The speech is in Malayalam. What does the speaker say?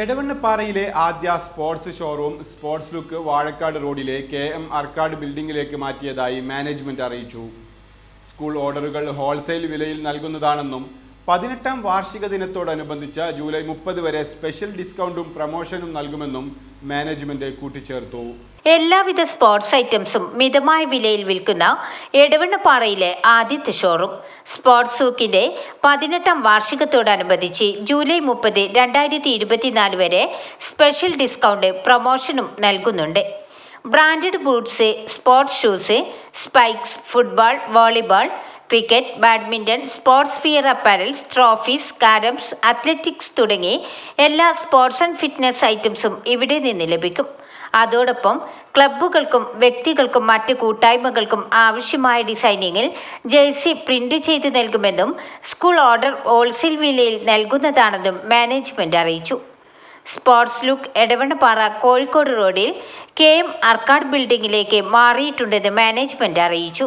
എടവണ്ണപ്പാറയിലെ ആദ്യ sports showroom sports look Vazhakkad റോഡിലെ കെ എം അർക്കാട് ബിൽഡിംഗിലേക്ക് മാറ്റിയതായി മാനേജ്മെന്റ് അറിയിച്ചു. സ്കൂൾ ഓർഡറുകൾ ഹോൾസെയിൽ വിലയിൽ നൽകുന്നതാണെന്നും പതിനെട്ടാം വാർഷിക ദിനത്തോടനുബന്ധിച്ച് ജൂലൈ മുപ്പത് വരെ സ്പെഷ്യൽ ഡിസ്കൗണ്ടും പ്രമോഷനും നൽകുമെന്നും മാനേജ്മെന്റ് കൂട്ടിച്ചേർത്തു. എല്ലാവിധ സ്പോർട്സ് ഐറ്റംസും മിതമായ വിലയിൽ വിൽക്കുന്ന എടവണ്ണപ്പാറയിലെ ആദ്യത്തെ ഷോറൂം. സ്പോർട്സ് സൂക്കിന്റെ പതിനെട്ടാം വാർഷികത്തോടനുബന്ധിച്ച് ജൂലൈ മുപ്പത് രണ്ടായിരത്തി ഇരുപത്തിനാല് വരെ സ്പെഷ്യൽ ഡിസ്കൗണ്ട് പ്രമോഷനും നൽകുന്നുണ്ട്. Branded boots sports shoes spikes football volleyball cricket badminton sports wear apparels trophies carroms athletics തുടങ്ങി എല്ലാ സ്പോർട്സ് ആൻഡ് ഫിറ്റ്നസ് ഐറ്റംസും ഇവിടെ നിന്ന് ലഭിക്കും. അതോടൊപ്പം ക്ലബ്ബുകൾക്കും വ്യക്തികൾക്കും മറ്റ് കൂട്ടായ്മകൾക്കും ആവശ്യമായ ഡിസൈനിങ്ങിൽ ജേഴ്സി പ്രിന്റ് ചെയ്ത് നൽകുമെന്നും സ്കൂൾ ഓർഡർ ഹോൾസെയിൽ വിലയിൽ നൽകുന്നതാണെന്നും മാനേജ്മെന്റ് അറിയിച്ചു. സ്പോർട്സ് ലുക്ക് എടവണ്ണപ്പാറ കോഴിക്കോട് റോഡിൽ കെ എം അർക്കാഡ് ബിൽഡിംഗിലേക്ക് മാറിയിട്ടുണ്ടെന്ന് മാനേജ്മെന്റ് അറിയിച്ചു.